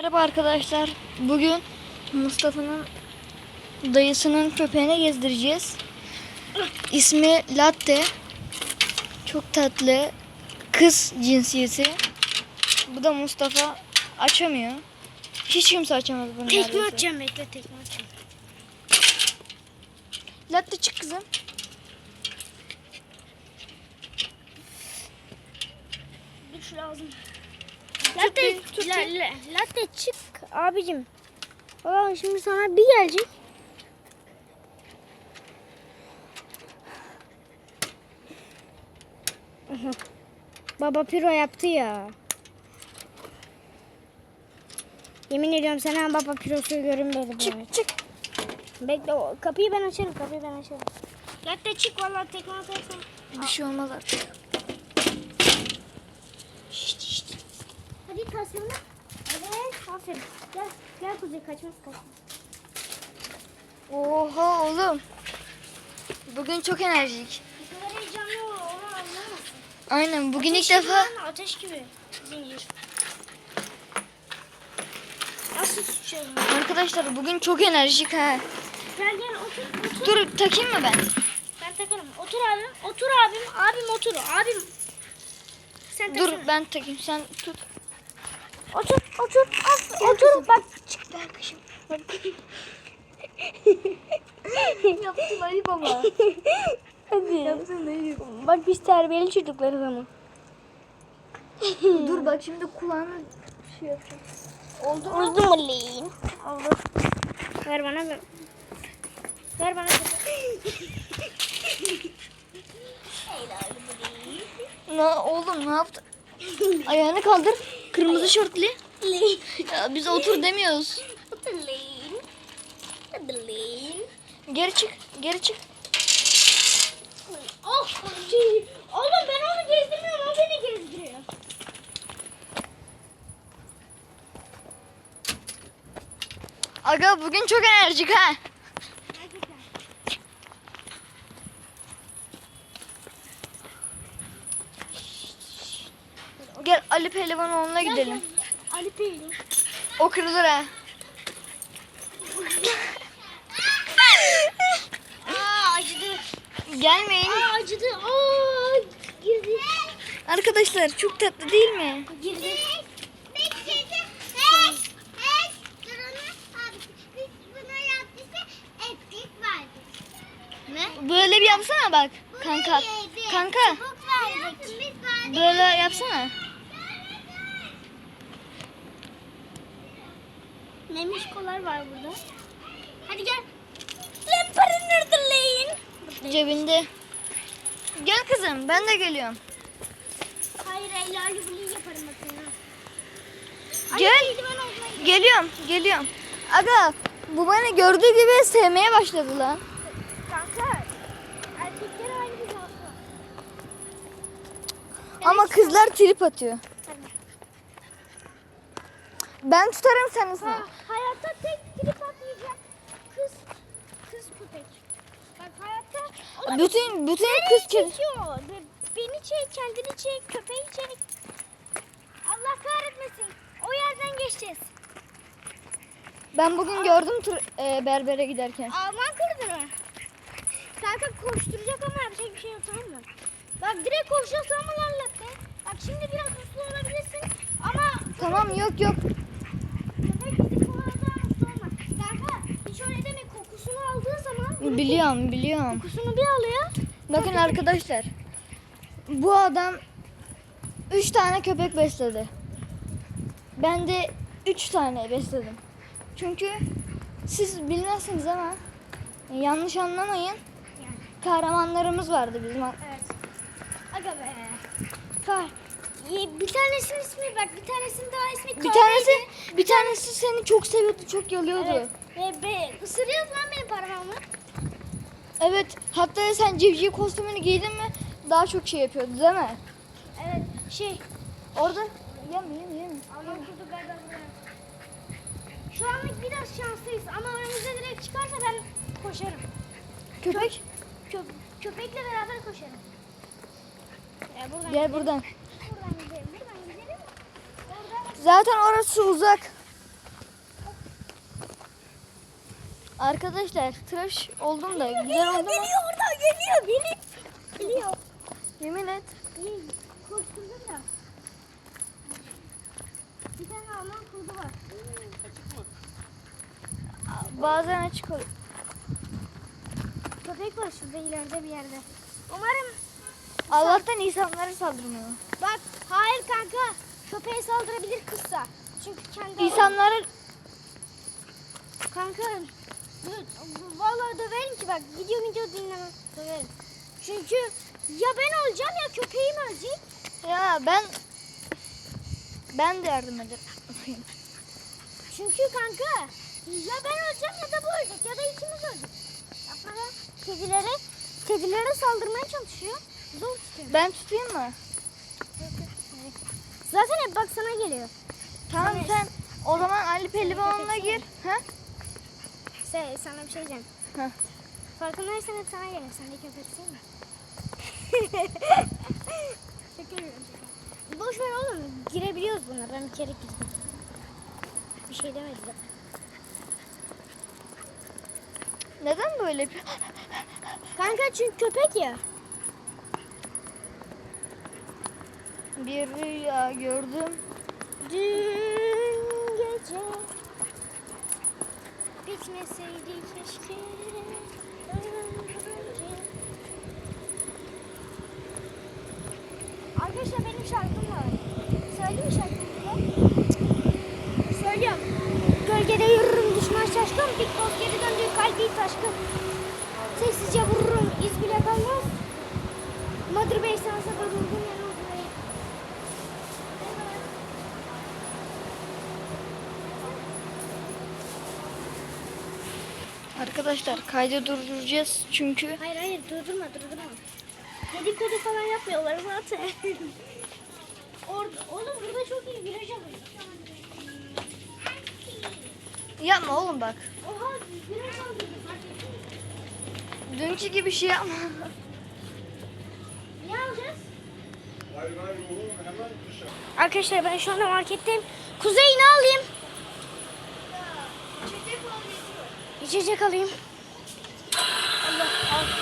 Merhaba arkadaşlar. Bugün Mustafa'nın dayısının köpeğine gezdireceğiz. İsmi Latte. Çok tatlı. Kız cinsiyeti. Bu da Mustafa açamıyor. Hiç kimse açamaz bunu Tekme atacağım bekle tekme atacağım. Latte çık kızım. Güç lazım. Latte, tut la, la, latte çık abicim. Aa, şimdi sana bir gelecek. Aha. Baba piro yaptı ya. Yemin ediyorum sana baba pirosu görünmedi. Çık çık. Bekle kapıyı ben açarım kapıyı ben açarım. Latte çık vallahi tekme atarsan. Bir şey olmaz artık. Hadi tasmanı. Evet aferin. Gel gel kuzey kaçmaz kaçmaz. Oha oğlum. Bugün çok enerjik. Bu kadar heyecanlı onu anlamazsın. Aynen bugün ilk Ateş gibi defa lan, Ateş gibi zincir. Nasıl tutacağım? arkadaşlar bugün çok enerjik ha. Gel gel otur otur. Dur takayım mı ben? Ben takarım. Otur abim. Otur abim. Abim otur. Abim. Sen Dur taksana. ben takayım sen tut. Otur otur. As, otur bak. Çık. Yaptın ayıp ama. Hadi. Yaptın ayıp. Bak biz terbiyeli çocuklarız ama. Dur bak şimdi kulağına şey yapacağım. Oldu mu? Oldu mu leyin? Oldu. Ver bana ver. Ver bana. Ne oğlum ne yaptın? Ayağını kaldır. Kırmızı şortlu. Ya biz otur demiyoruz. Geri çık. Geri çık. Oh, şey, oğlum ben onu gezdirmiyorum, o beni gezdiriyor. Aga bugün çok enerjik ha. Ali Pehlivanoğlu'na gidelim. Ali Pelin. O kırılır ha. Aa acıdı. Gelmeyin. Aa acıdı. Aa girdi. Arkadaşlar çok tatlı değil mi? Girdi. Ne? Böyle bir yapsana bak. Kanka. Kanka. Böyle yapsana. Memişkolar var burada. Hadi gel. Lan paranı nerede leyin? Cebinde. Gel kızım ben de geliyorum. Hayır Eylül'ü bunu yaparım ha. Gel. Geliyorum. Geliyorum. Aga bu beni gördüğü gibi sevmeye başladı lan. Kanka. Erkekler aynı bir. Ama kızlar trip atıyor. Ben tutarım seni Ha, sana. hayatta tek trip atmayacak kız kız köpek. Bak hayatta Ulan Bütün bütün kız kız. çekiyor. Be- Beni çek, kendini çek, köpeği çek. Allah kahretmesin. O yerden geçeceğiz. Ben bugün gördüm tur, e, berbere giderken. Alman kırdı mı? Kanka koşturacak ama yapacak bir şey yok tamam mı? Bak direkt koşuyorsa ama lan. Bak şimdi biraz uslu olabilirsin ama Tamam yok yok. köpek bizi kovaladan uslu olmaz. Kanka hiç öyle deme kokusunu aldığı zaman Biliyorum biliyorum. kokusunu bir alıyor. Bakın arkadaşlar. Bu adam 3 tane köpek besledi. Ben de 3 tane besledim. Çünkü siz bilmezsiniz ama yanlış anlamayın. Kahramanlarımız vardı bizim. Evet. Aga be. Kar. Bir tanesinin ismi bak bir tanesinin daha ismi Bir Kahveydi. tanesi bir tanesi seni çok seviyordu, çok yalıyordu. Evet. Ve be, ısırıyordu lan benim parmağımı. Evet, hatta sen civciv kostümünü giydin mi daha çok şey yapıyordu değil mi? Evet şey. Orada kurdu galiba buraya. Şu anlık biraz şanslıyız ama önümüze direkt çıkarsa ben koşarım. Köpek Kö köpekle beraber koşarım. Ya buradan gel gidelim. buradan. Buradan gidelim. Buradan gidelim. Oradan Zaten orası uzak. Arkadaşlar tıraş oldum da güzel oldu mu? Geliyor oradan geliyor geliyor. Geliyor. Yemin et. İyi, Koşturdum da. Bir tane Alman kurdu var. Bazen açık oluyor. Köpek var şurada ileride bir yerde. Umarım Allah'tan insanlara saldırmıyor. bak hayır kanka köpeğe saldırabilir kızsa. Çünkü kendi İnsanlara Kanka bu- vallahi döverim ki bak video video dinlemem döverim. Çünkü ya ben olacağım ya köpeğim ölecek. ya ben ben de yardım ederim. Çünkü kanka ya ben öleceğim ya da bu ölecek ya da ikimiz ölecek. Yapma be. Kedilere, kedilere saldırmaya çalışıyor. Zor tutuyor. Ben tutayım mı? Zaten hep bak sana geliyor. Tamam Sana- sen o zaman Ali Pehlivan'la köpek gir. Ha? Sen, sana bir şey diyeceğim. Heh. Farkındaysan hep sana geliyor. Sen de köpeksin mi? şaka yapıyorum şaka. Boş ver oğlum. Girebiliyoruz buna. Ben bir kere girdim. Bir şey demediler. Neden böyle bir... Kanka çünkü köpek ya. Bir rüya gördüm. Dün gece bitmeseydi keşke. Arkadaşlar benim şarkım var. Söyleyeyim mi şarkımı? Söylüyorum. Gölgede yürürüm düşman şaşkın. Big Boss geri döndü kalbi taşkın. Sessizce vururum iz bile kalmaz. Mother Bey sana sabah buldum ya Mother Bey. Arkadaşlar kaydı durduracağız çünkü Hayır hayır durdurma durdurma. Dedikodu falan yapmıyorlar zaten. Orada, oğlum burada çok iyi viraj alıyor. yapma oğlum bak. Oha viraj alıyor. Dünkü gibi şey yapma. Ne alacağız? Hayır hayır oğlum hemen dışarı. Arkadaşlar ben şu anda marketteyim. Kuzey ne alayım? İçecek alayım. Allah Allah.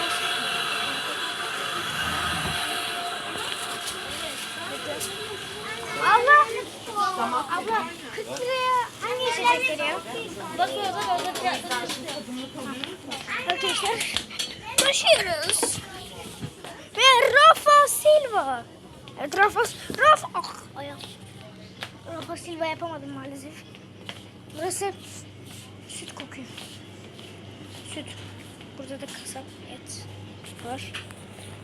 Abla. Abla 40 liraya hangi içecek veriyor? Bak orada orada fiyatları Arkadaşlar başlıyoruz. Ve Rafa Silva. Evet Rafa Rafa ah, ayağım. Rafa Silva yapamadım maalesef. Burası süt kokuyor. Süt. Burada da kasap et var.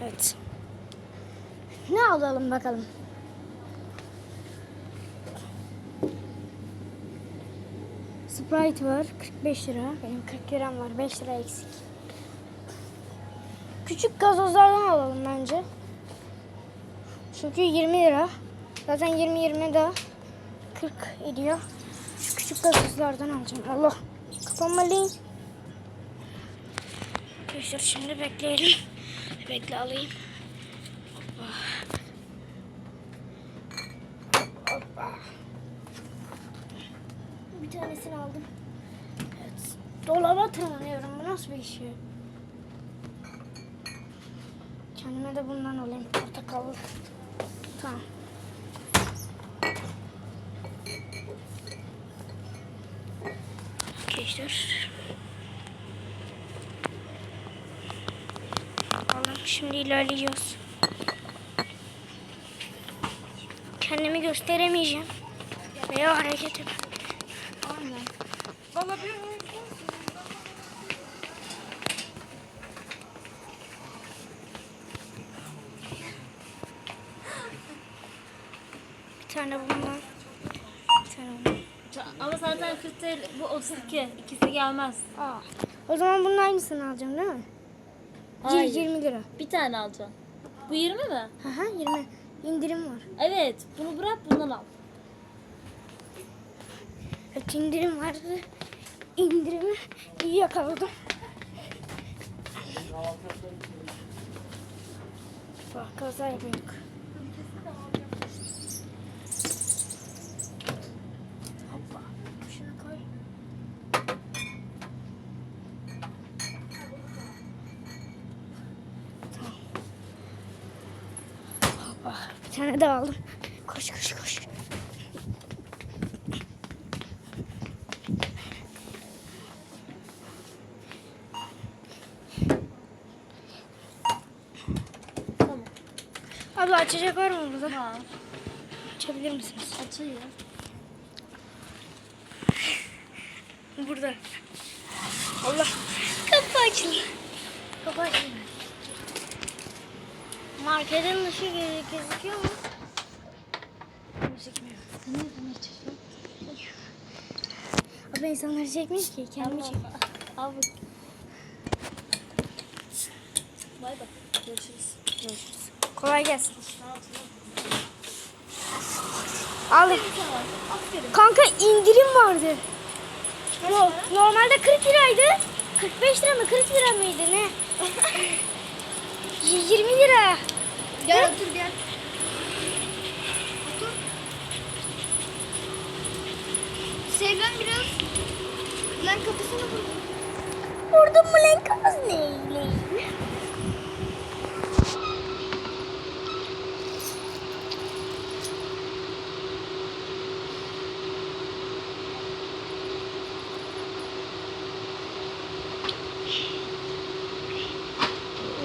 Evet. Ne alalım bakalım. Sprite var 45 lira. Benim 40 liram var 5 lira eksik. Küçük gazozlardan alalım bence. Çünkü 20 lira. Zaten 20-20 daha 40 ediyor. Şu küçük gazozlardan alacağım. Allah kapanmalıyım. Arkadaşlar şimdi bekleyelim. Bekle alayım. Hoppa. Hoppa. Bir tanesini aldım. Evet. Dolaba tırmanıyorum. Bu nasıl bir iş ya? Kendime de bundan alayım. Portakallı. Tamam. Arkadaşlar. Bakalım şimdi ilerleyeceğiz. Kendimi gösteremeyeceğim. Veya hareket et. Bir tane bundan. Bir tane bundan. Ama zaten 40 TL, bu 32. İkisi gelmez. Aa. O zaman bunun aynısını alacağım değil mi? Hayır. 20 lira. Bir tane alacaksın. Bu 20 mi? Aha 20. İndirim var. Evet. Bunu bırak bundan al. Evet indirim vardı. İndirimi iyi yakaladım. Bak kaza yapıyorduk. Tane daha aldım. Koş koş koş. Abla açacak var mı burada? Ha. Açabilir misiniz? Açayım. Burada. Allah. Kapı açıldı. Kapı açıldı. Marketin dışı gö- gözüküyor mu? Gözükmüyor. Sen? Abi insanları çekmiyor ki. Kendimi çek. Al bak. Bay bay. Görüşürüz. Görüşürüz. Kolay gelsin. Al. Aferin. Kanka indirim vardı. No, normalde 40 liraydı. 45 lira mı 40 lira mıydı ne? Y- 20 lira. Gel otur gel. Otur. Sevlen biraz. Lan kapısını vur. Vurdum mu lan kız neyle?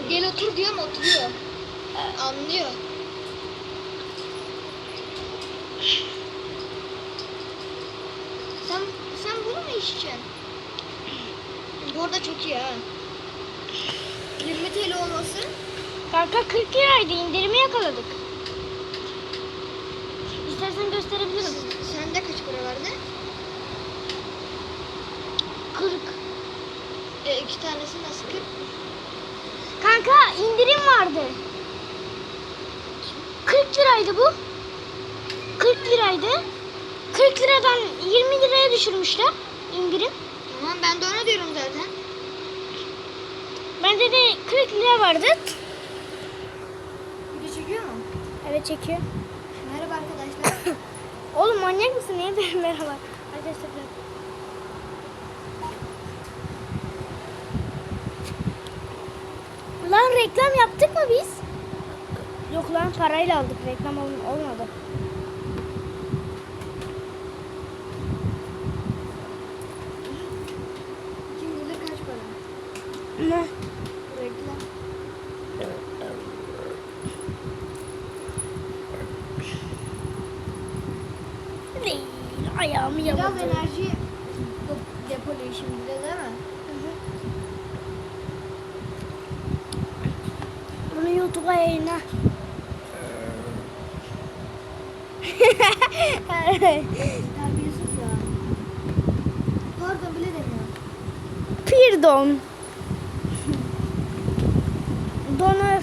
Gel otur diyorum oturuyor. Ee, anlıyor. Sen sen bunu mu içeceksin? Bu arada çok iyi ha. 20 TL olması. Kanka 40 liraydı indirimi yakaladık. İstersen gösterebilirim. Sende kaç para verdi? 40. E, iki tanesi nasıl 40? Kanka indirim vardı. 40 liraydı bu. 40 liraydı. 40 liradan 20 liraya düşürmüşler indirim. Tamam ben de ona diyorum zaten. Bende de 40 lira vardı. Evet çekiyor. Merhaba arkadaşlar. Oğlum manyak mısın? Niye benim merhaba? Arkadaşlar Lan reklam yaptık mı biz? Yok lan parayla aldık. Reklam ol- olmadı. Kim bilir kaç para? Ne? Reklam. Değil. Ayağımı Biraz yaladı. enerji de- depoluyor şimdi de değil mi? Bunu YouTube'a yayınla. Terbiyesiz ya. Pardon bile demiyor. Pardon. Donör.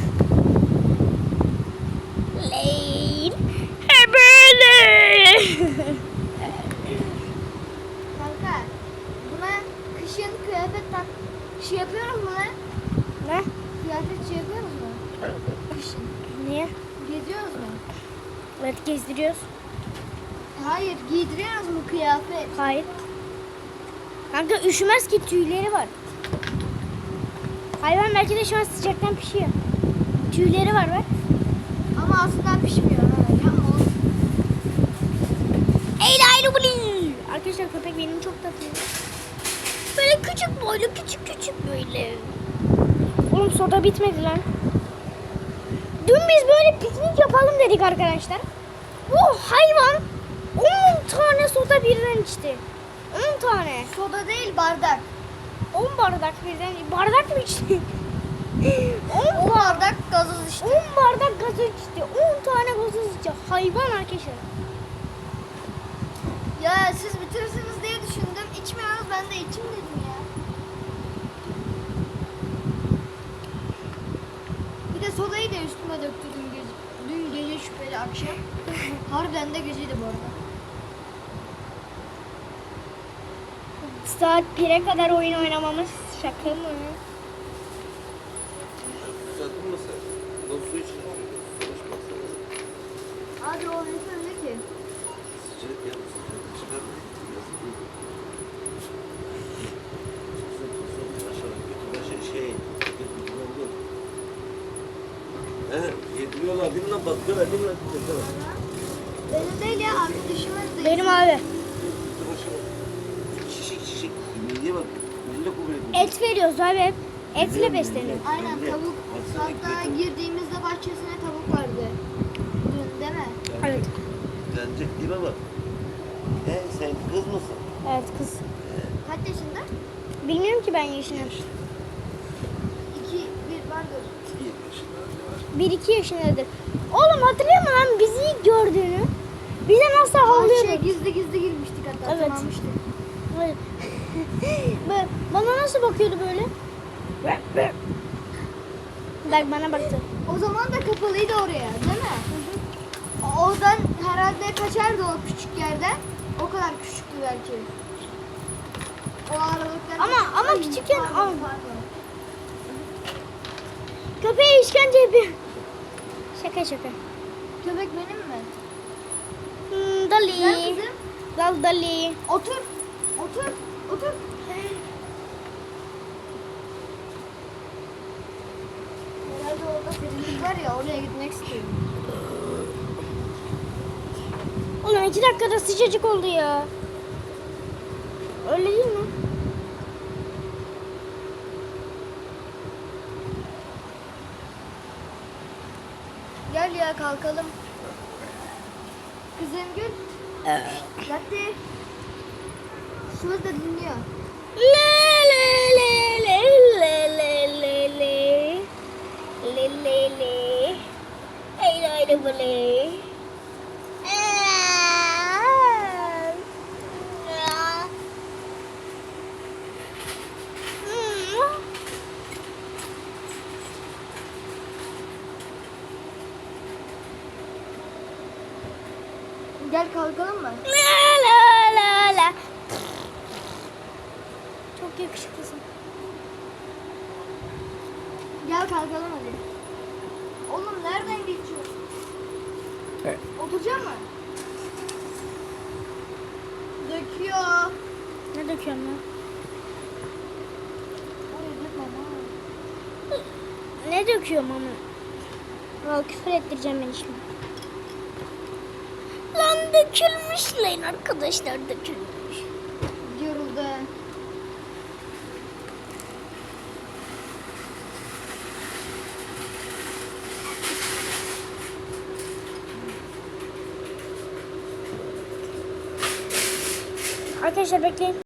Leyn. He böyle. Kanka buna kışın kıyafet tak şey yapıyoruz mu lan? ne? Kıyafet şey yapıyoruz mu? Kışın. Niye? Geziyoruz mu? Evet gezdiriyoruz. Hayır giydiriyoruz mu kıyafet? Hayır. Kanka üşümez ki tüyleri var. Hayvan belki de şu an sıcaktan pişiyor. Tüyleri var bak. Ama aslında pişmiyor. Arkadaşlar köpek benim çok tatlı. Böyle küçük boylu küçük küçük böyle. Oğlum soda bitmedi lan. Dün biz böyle piknik yapalım dedik arkadaşlar. Bu hayvan 10 tane soda birden içti. 10 tane. Soda değil bardak. 10 bardak birden. Bardak mı içti? 10 O bardak gazoz işte. 10 bardak gazoz içti. 10 tane gazoz içti. Hayvan arkadaşlar. Ya siz bitirirsiniz diye düşündüm. İçmiyoruz ben de içim dedim ya. Bir de sodayı da üstüme döktü dün gece. Dün gece şüpheli akşam. Harbiden de geceydi bu arada. Saat 1'e kadar oyun oynamamız şaka mı? Sen? Lan su. Hadi o Benim değil ya arkadaşımız değil. Benim abi. Şişik şişik. Milliye bak. Et veriyoruz abi hep. Etle besleniyor. Aynen tavuk. Hatta girdiğimizde bahçesine tavuk vardı. Dün değil mi? Evet. Bence dibe bak. He sen kız mısın? Evet kız. Kaç yaşında? Bilmiyorum ki ben yaşını. İki, bir vardır. İyi yaşında. Bir iki yaşındadır. Oğlum hatırlıyor musun lan bizi ilk gördüğünü? Bize nasıl havlıyordu? gizli gizli girmiştik hatta. Evet. Tırmanmıştık. Evet. Ba- bana nasıl bakıyordu böyle? Bak bana baktı. O zaman da kapalıydı oraya değil mi? Oradan herhalde kaçardı o küçük yerden. O kadar küçüktü belki. O aralıklar. Ama- ama küçükken- pardon, pardon. Köpeğe işkence yapıyor. Şaka şaka. Köpek benim mi? Hmm, dali. Dal dali. Otur. Otur. Otur. Herhalde orada serinlik var ya oraya gitmek istiyorum. Oğlum iki dakikada sıcacık oldu ya. Öyle değil mi? Gel ya kalkalım. Kızım gül. Latte. Şunu da dinliyor. Le le le le le le le le. Le le le. Ay ay de böyle. Gel kalkalım mı? La la la la. Çok yakışıklısın. Gel kalkalım hadi. Oğlum nereden geçiyorsun? Oturacak mı? Döküyor. Ne döküyorum bana. Ne döküyorum ama? Al küfür ettireceğim beni şimdi. Lan dökülmüş lan arkadaşlar dökülmüş. Yoruldu. Arkadaşlar bekleyin.